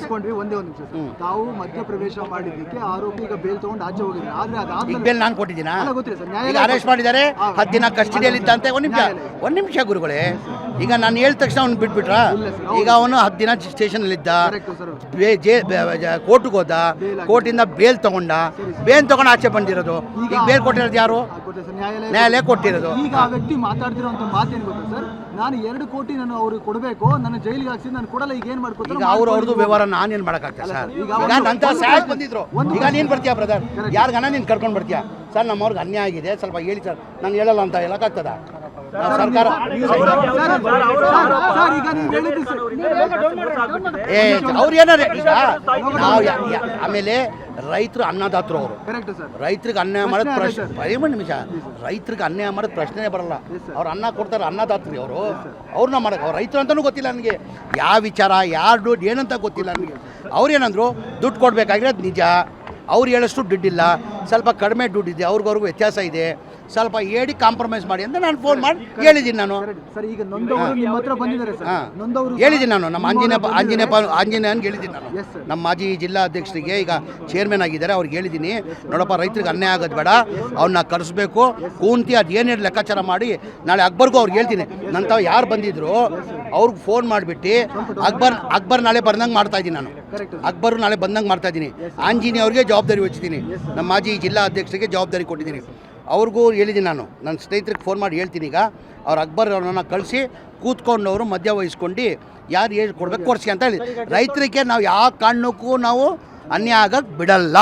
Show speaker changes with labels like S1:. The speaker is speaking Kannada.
S1: ಕೇಳಿಸ್ಕೊಂಡ್ವಿ ಒಂದೇ ಒಂದು ನಿಮಿಷ ತಾವು ಮಧ್ಯಪ್ರವೇಶ ಮಾಡಿದ್ದಕ್ಕೆ ಆರೋಪಿ ಈಗ ಬೇಲ್ ತಗೊಂಡು ಆಚೆ ಹೋಗಿದ್ದಾರೆ. ಆದ್ರೆ ಅದಾದ್ಮೇಲೆ
S2: ಬೇಲ್ ನಾನು ಕೊಟ್ಟಿದ್ದೀನಾ?
S1: ಅಲ್ಲ, ಗೊತ್ತಿಲ್ಲ ಸರ್.
S2: ಈಗ
S1: ನ್ಯಾಯಾಲಯ
S2: ಅರೆಸ್ಟ್ ಮಾಡಿದ್ದಾರೆ. ಹತ್ತು ದಿನ ಕಸ್ಟಡಿಯಲ್ಲಿ ಇದ್ದಂತೆ ಒಂದು ನಿಮಿಷ ಒಂದು ನಿಮಿಷ ಗುರುಗಳೇ. ಈಗ ನಾನು ಹೇಳಿದ ತಕ್ಷಣ ಅವ್ನು ಬಿಟ್ಬಿಟ್ರ? ಈಗ ಅವನು ಹತ್ತು ದಿನ
S1: ಸ್ಟೇಷನಲ್ಲಿದ್ದ ಸರ್.
S2: ಬೇ ಜೇ ಕೋರ್ಟ್ಗೆ ಹೋದ. ಕೋರ್ಟಿಂದ ಬೇಲ್ ತಗೊಂಡ. ಬೇಲ್ ತಗೊಂಡು ಆಚೆ ಬಂದಿರೋದು. ಈಗ ಬೇಲ್ ಕೊಟ್ಟಿರೋದು ಯಾರು?
S1: ನ್ಯಾಯಾಲಯ
S2: ಕೊಟ್ಟಿರೋದು.
S1: ಈಗ ವ್ಯಕ್ತಿ ಮಾತಾಡ್ತಿರೋ ಮಾತೇನು ಗೊತ್ತಾ ಸರ್? ನಾನು ಎರಡು ಕೋಟಿ ನಾನು ಅವ್ರಿಗೆ ಕೊಡಬೇಕು ನನ್ನ ಜೈಲಿಗೆ ಹಾಕಿಸಿ ನಾನು ಕೊಡಲ್ಲ ಈಗ ಏನ್ ಮಾಡ್ಕೊತಾರೆ?
S2: ಈಗ ಅವ್ರು ಅವ್ರದ್ದು ವ್ಯವಹಾರ ನಾನು ಏನ್
S1: ಅಲ್ಲ
S2: ಸರ್?
S1: ಈಗ
S2: ಸಾಯಕ್ ಬಂದಿದ್ರು. ಈಗ ನೀನು ಬರ್ತೀಯಾ ಬ್ರದರ್ ಯಾರಿಗಾನ ನೀನು ಕರ್ಕೊಂಡು ಬರ್ತೀಯಾ? ಸರ್ ನಮ್ಮವ್ರಿಗೆ ಅನ್ಯಾಯ ಆಗಿದೆ ಸ್ವಲ್ಪ ಹೇಳಿ ಸರ್. ನಾನು ಹೇಳಲ್ಲ ಅಂತ ಹೇಳಕ್ಕಾಗ್ತದ? ನಾವು ಸರ್ಕಾರ. ಏ ಅವ್ರು ಏನಾರ ಈಗ? ನಾವು ಆಮೇಲೆ ರೈತರು ಅನ್ನದಾತರು ಅವರು. ರೈತರಿಗೆ ಅನ್ಯಾಯ ಮಾಡೋದು
S1: ಪ್ರಶ್ನೆ
S2: ಒಂದು ನಿಮಿಷ. ರೈತರಿಗೆ ಅನ್ಯಾಯ ಮಾಡೋದು ಪ್ರಶ್ನೆನೇ ಬರಲ್ಲ. ಅವ್ರು ಅನ್ನ ಕೊಡ್ತಾರೆ ಅನ್ನದಾತ್ರಿ ಅವರು. ಅವ್ರನ್ನ ಮಾಡಕ್ಕೆ ಅವ್ರು ರೈತರು ಅಂತಲೂ ಗೊತ್ತಿಲ್ಲ ನನಗೆ. ಯಾವ ವಿಚಾರ ಯಾರು ದುಡ್ಡು ಏನಂತ ಗೊತ್ತಿಲ್ಲ ನನಗೆ. ಅವ್ರೇನಂದ್ರು ದುಡ್ಡು ಕೊಡಬೇಕಾಗಿರೋದು ನಿಜ. ಅವ್ರು ಹೇಳಷ್ಟು ದುಡ್ಡಿಲ್ಲ. ಸ್ವಲ್ಪ ಕಡಿಮೆ ದುಡ್ಡಿದೆ ಅವ್ರಿಗವ್ರಿಗೂ ವ್ಯತ್ಯಾಸ ಇದೆ ಸ್ವಲ್ಪ ಹೇಳಿ ಕಾಂಪ್ರಮೈಸ್ ಮಾಡಿ ಅಂತ ನಾನು ಫೋನ್ ಮಾಡಿ ಹೇಳಿದ್ದೀನಿ ನಾನು.
S1: ಸರ್ ಈಗ ನೊಂದವರು ನಿಮ್ಮ ಹತ್ರ ಬಂದಿದ್ದಾರೆ ಸರ್.
S2: ಹಾಂ.
S1: ನೊಂದವರು
S2: ಹೇಳಿದ್ದೀನಿ ನಾನು ನಮ್ಮ ಆಂಜನೇಯ ಆಂಜನೇಯ ಆಂಜನೇಯನ್ಗೆ ಹೇಳಿದ್ದೀನಿ ನಾನು. ನಮ್ಮ ಮಾಜಿ ಜಿಲ್ಲಾ ಅಧ್ಯಕ್ಷರಿಗೆ ಈಗ ಚೇರ್ಮನ್ ಆಗಿದ್ದಾರೆ ಅವ್ರಿಗೆ ಹೇಳಿದ್ದೀನಿ. ನೋಡಪ್ಪ ರೈತರಿಗೆ ಅನ್ಯಾಯ ಆಗೋದು ಬೇಡ ಅವ್ರನ್ನ ಕರೆಸ್ಬೇಕು. ಕೂಂತಿ ಅದು ಏನೇನು ಲೆಕ್ಕಾಚಾರ ಮಾಡಿ ನಾಳೆ ಅಕ್ಬರ್ಗೂ ಅವ್ರಿಗೆ ಹೇಳ್ತೀನಿ. ನನ್ನ ತಾವು ಯಾರು ಬಂದಿದ್ರು ಅವ್ರಿಗೆ ಫೋನ್ ಮಾಡಿಬಿಟ್ಟು ಅಕ್ಬರ್ ಅಕ್ಬರ್ ನಾಳೆ ಬಂದಂಗೆ ಮಾಡ್ತಾ ಇದ್ದೀನಿ ನಾನು. ಅಕ್ಬರ್ ನಾಳೆ ಬಂದಂಗೆ ಮಾಡ್ತಾ ಇದ್ದೀನಿ ಆಂಜನೇಯ ಅವ್ರಿಗೆ ಜವಾಬ್ದಾರಿ ವಹಿಸ್ತೀನಿ. ನಮ್ಮ ಮಾಜಿ ಜಿಲ್ಲಾ ಅಧ್ಯಕ್ಷರಿಗೆ ಜವಾಬ್ದಾರಿ ಕೊಟ್ಟಿದ್ದೀನಿ. ಅವ್ರಿಗೂ ಹೇಳಿದ್ದೀನಿ ನಾನು. ನನ್ನ ಸ್ನೇಹಿತರಿಗೆ ಫೋನ್ ಮಾಡಿ ಹೇಳ್ತೀನಿ ಈಗ. ಅವ್ರ ಅಕ್ಬರ್ ಅವ್ರನ್ನ ಕಳಿಸಿ ಕೂತ್ಕೊಂಡವರು ಮಧ್ಯ ವಹಿಸ್ಕೊಂಡು ಯಾರು ಹೇಳಿ ಕೊಡ್ಬೇಕು ಕೊಡಿಸಿ ಅಂತ ಹೇಳಿ. ರೈತರಿಗೆ ನಾವು ಯಾವ ಕಾರಣಕ್ಕೂ ನಾವು ಅನ್ಯಾಯ ಆಗಕ್ಕೆ ಬಿಡಲ್ಲ.